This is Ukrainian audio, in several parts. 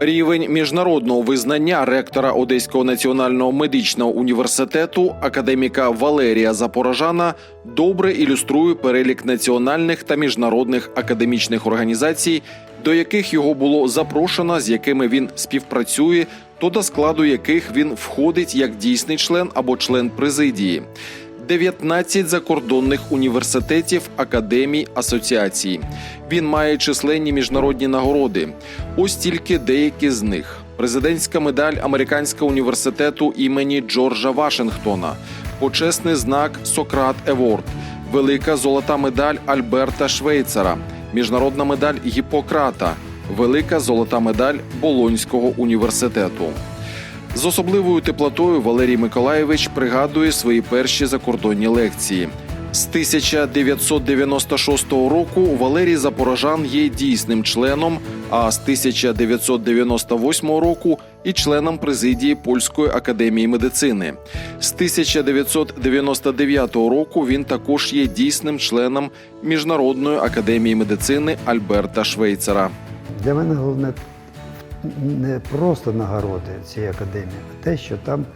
Рівень міжнародного визнання ректора Одеського національного медичного університету академіка Валерія Запорожана добре ілюструє перелік національних та міжнародних академічних організацій, до яких його було запрошено, з якими він співпрацює, то до складу яких він входить як дійсний член або член президії. 19 закордонних університетів, академій, асоціацій. Він має численні міжнародні нагороди. Ось тільки деякі з них: президентська медаль Американського університету імені Джорджа Вашингтона, почесний знак Сократ Еворд, велика золота медаль Альберта Швейцера, міжнародна медаль Гіппократа, велика золота медаль Болонського університету. З особливою теплотою Валерій Миколаєвич пригадує свої перші закордонні лекції. З 1996 року Валерій Запорожан є дійсним членом, а з 1998 року і членом президії Польської академії медицини. З 1999 року він також є дійсним членом Міжнародної академії медицини Альберта Швейцера. Для мене головне не просто нагороди цієї академії, а те, що там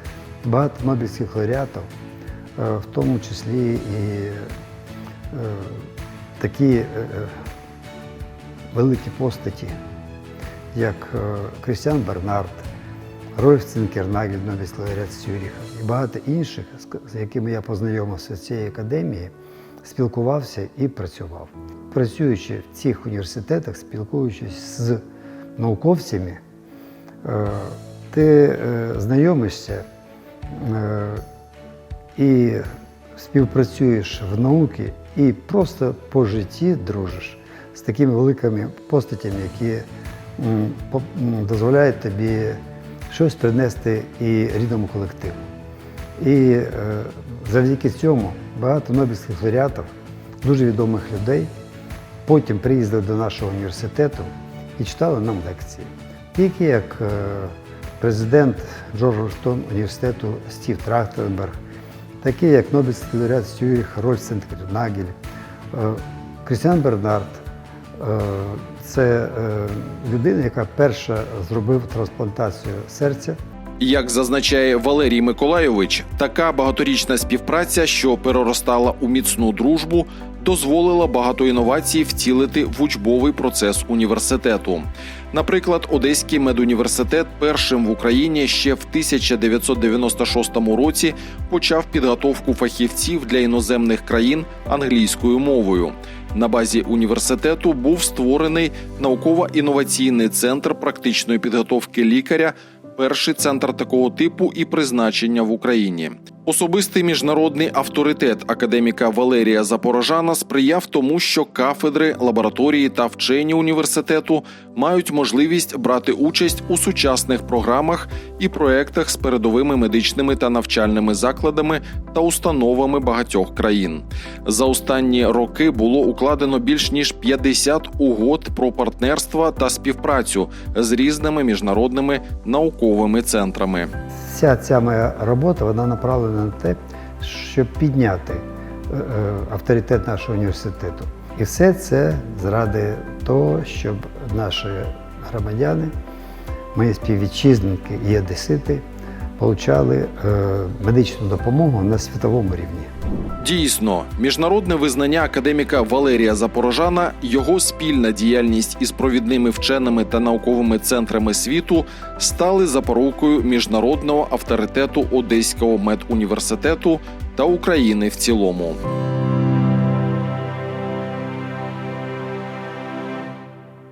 багато нобелівських лауреатів, е, в тому числі і е, такі е, великі постаті, як Крістіан Бернард, Рольф Цинкернагель, Нобелівський лауреат з Цюріха і багато інших, з якими я познайомився з цієї академії, спілкувався і працював. Працюючи в цих університетах, спілкуючись з науковцями, е, ти е, знайомишся е, і співпрацюєш в науці і просто по житті дружиш з такими великими постатями, які дозволяють тобі щось принести і рідному колективу. І завдяки цьому багато нобелівських лауреатів, дуже відомих людей, потім приїздили до нашого університету і читали нам лекції. Тільки як е, президент Джорджтон університету Стів Трахтенберг, такі як Нобелівський лауреат з Цюріх Рольф Сенткернагель, е, Крістіан Бернард. Е, Це людина, яка перша зробив трансплантацію серця. Як зазначає Валерій Миколайович, така багаторічна співпраця, що переростала у міцну дружбу, дозволила багато інновацій втілити в учбовий процес університету. Наприклад, Одеський медуніверситет першим в Україні ще в 1996 році почав підготовку фахівців для іноземних країн англійською мовою. На базі університету був створений науково-інноваційний центр практичної підготовки лікаря перший центр такого типу і призначення в Україні. Особистий міжнародний авторитет академіка Валерія Запорожана сприяв тому, що кафедри, лабораторії та вчені університету мають можливість брати участь у сучасних програмах і проектах з передовими медичними та навчальними закладами та установами багатьох країн. За останні роки було укладено більш ніж 50 угод про партнерство та співпрацю з різними міжнародними науковими центрами. Вся ця моя робота вона направлена на те, щоб підняти е, е, авторитет нашого університету. І все це заради того, щоб наші громадяни, мої співвітчизники і одесити, отримали е, медичну допомогу на світовому рівні. Дійсно, міжнародне визнання академіка Валерія Запорожана, його спільна діяльність із провідними вченими та науковими центрами світу стали запорукою міжнародного авторитету Одеського медуніверситету та України в цілому.